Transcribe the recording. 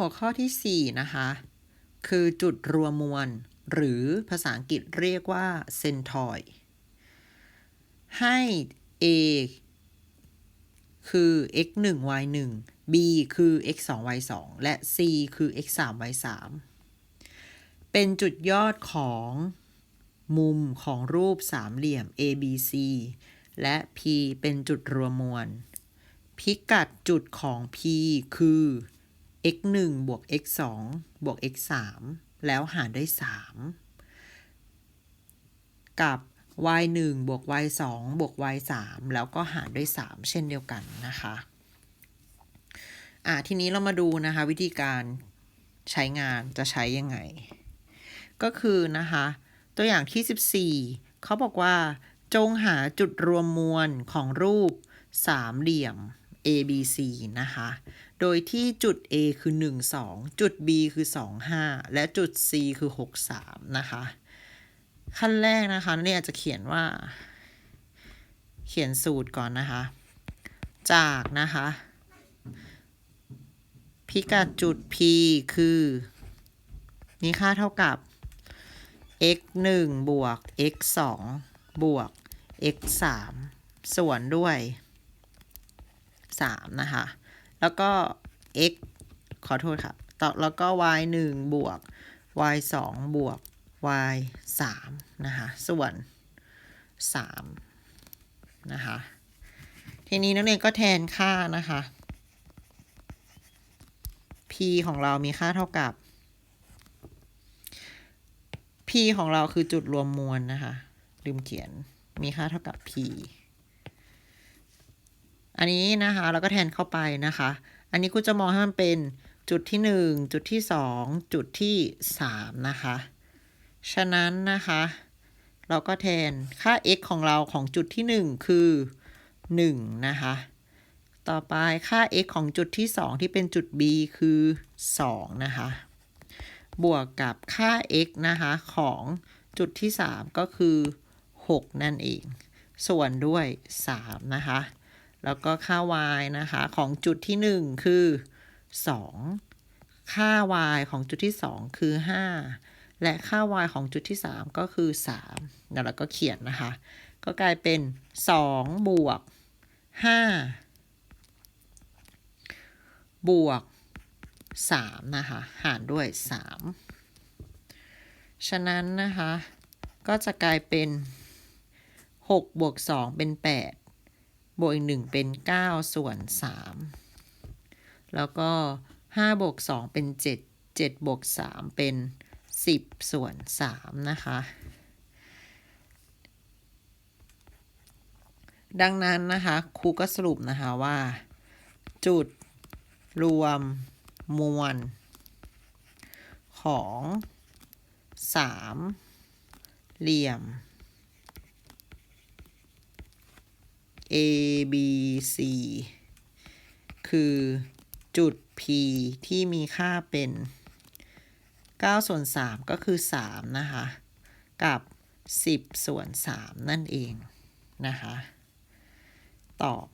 หัวข้อที่ 4 นะคะ คือจุดรวมมวล หรือภาษาอังกฤษเรียกว่าเซนทอยให้ a คือ x 1 y 1 b คือ x 2 y 2และ c คือ x 3 y 3เป็นจุดยอดของมุมของรูปสามเหลี่ยม ABC และ P เป็นจุดรวมมวล พิกัดจุดของ P คือ x 1บวก x 2บวก x 3แล้วหารด้วย 3 กับ y 1บวก y 2บวก y 3แล้วก็หารด้วย 3 เช่นเดียวกันนะคะอะทีนี้เรามาดูนะคะวิธีการใช้งานจะใช้ยังไง ก็คือนะคะตัวอย่างที่ 14 เขาบอกว่าจงหาจุดรวมมวลของรูปสามเหลี่ยม ABC นะคะ โดยที่จุด A คือ 1 2 จุด B คือ 2 5 และจุด C คือ 6 3 นะคะ ขั้นแรกนะคะเนี่ยจะเขียนว่า เขียนสูตรก่อนนะคะ จากนะคะ พิกัดจุด P คือมีค่าเท่ากับ x 1บวก x 2บวก x 3ส่วนด้วย 3 นะคะ แล้วก็ x ขอโทษค่ะต่อแล้วก็ y 1บวก y 2บวก y 3นะคะ ส่วน 3 นะคะ ทีนี้นักเรียนก็แทนค่านะคะ p ของเรามีค่าเท่ากับ p ของเราคือจุดรวมมวลนะคะ ลืมเขียน มีค่าเท่ากับ p อันนี้นะคะเราก็แทนเข้าไปนะคะ อันนี้กูจะมองให้มันเป็นจุดที่ 1 จุดที่ 2 จุดที่ 3 นะคะ ฉะนั้นนะคะ เราก็แทนค่า x ของเราของจุดที่ 1 คือ 1 นะคะ ต่อไปค่า x ของจุดที่ 2 ที่เป็นจุด b คือ 2 นะคะ บวกกับค่า x นะคะของจุดที่ 3 ก็คือ 6 นั่นเอง ส่วนด้วย 3 นะคะ แล้วก็ค่า y นะคะ ของจุดที่ 1 คือ 2 ค่า y ของจุดที่ 2 คือ 5 และค่า y ของจุดที่ 3 ก็คือ3แล้วเราก็เขียนนะคะ ก็กลายเป็น 2 บวก 5 บวก 3 นะคะ หารด้วย 3 ฉะนั้นนะคะ ก็จะกลายเป็น 6 บวก 2 เป็น 8 บวกอีก1เป็น 9 ส่วน 3 แล้วก็ 5 บวก 2 เป็น 7 7 บวก 3 เป็น 10 ส่วน 3 นะคะ ดังนั้นนะคะครูก็สรุปนะคะว่า จุดรวมมวล ของสามเหลี่ยม A B C คือจุด P ที่มีค่าเป็น9ส่วน3ก็คือ 3 นะคะ กับ 10 ส่วน 3 นั่นเอง นะคะ ตอบ